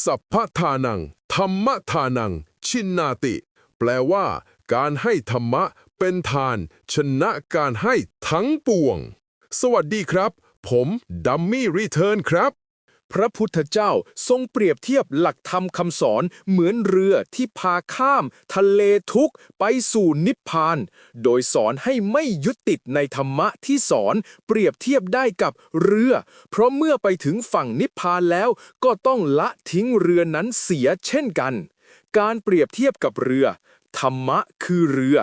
สัพพทานัง ธรรมทานัง ชินนาติ แปลว่า การให้ธรรมะเป็นทาน ชนะการให้ทั้งปวง สวัสดีครับ ผมดัมมี่รีเทิร์นครับ พระพุทธเจ้าทรงเปรียบเทียบหลักธรรมคำสอนเหมือนเรือที่พาข้าม ทะเลทุกข์ไปสู่นิพพาน โดยสอนให้ไม่ยึดติดในธรรมะที่สอนเปรียบเทียบได้กับเรือ เพราะเมื่อไปถึงฝั่งนิพพานแล้วก็ต้องละทิ้งเรือนั้นเสียเช่นกัน การเปรียบเทียบกับเรือธรรมะคือเรือ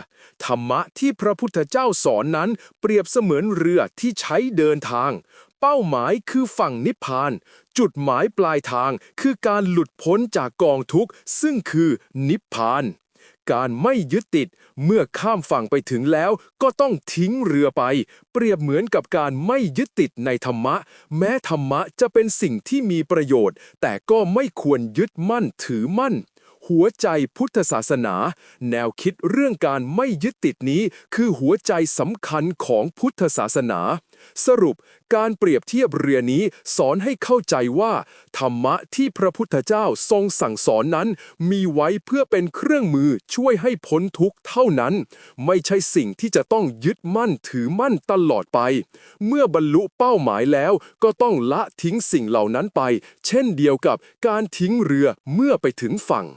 ธรรมะที่พระพุทธเจ้าสอนนั้น เปรียบเสมือนเรือที่ใช้เดินทาง เป้าหมายคือฝั่งนิพพาน จุดหมายปลายทางคือการหลุดพ้นจากกองทุกข์ ซึ่งคือนิพพาน การไม่ยึดติด เมื่อข้ามฝั่งไปถึงแล้วก็ต้องทิ้งเรือไป เปรียบเหมือนกับการไม่ยึดติดในธรรมะ แม้ธรรมะจะเป็นสิ่งที่มีประโยชน์ แต่ก็ไม่ควรยึดมั่นถือมั่น หัวใจพุทธศาสนา แนวคิดเรื่องการไม่ยึดติดนี้ คือหัวใจสำคัญของพุทธศาสนา สรุปการเปรียบเทียบเรือนี้สอนให้เข้าใจว่า ธรรมะที่พระพุทธเจ้าทรงสั่งสอนนั้น มีไว้เพื่อเป็นเครื่องมือช่วยให้พ้นทุกข์เท่านั้น ไม่ใช่สิ่งที่จะต้องยึดมั่นถือมั่นตลอดไป เมื่อบรรลุเป้าหมายแล้วก็ต้องละทิ้งสิ่งเหล่านั้นไป เช่นเดียวกับการทิ้งเรือเมื่อไปถึงฝั่ง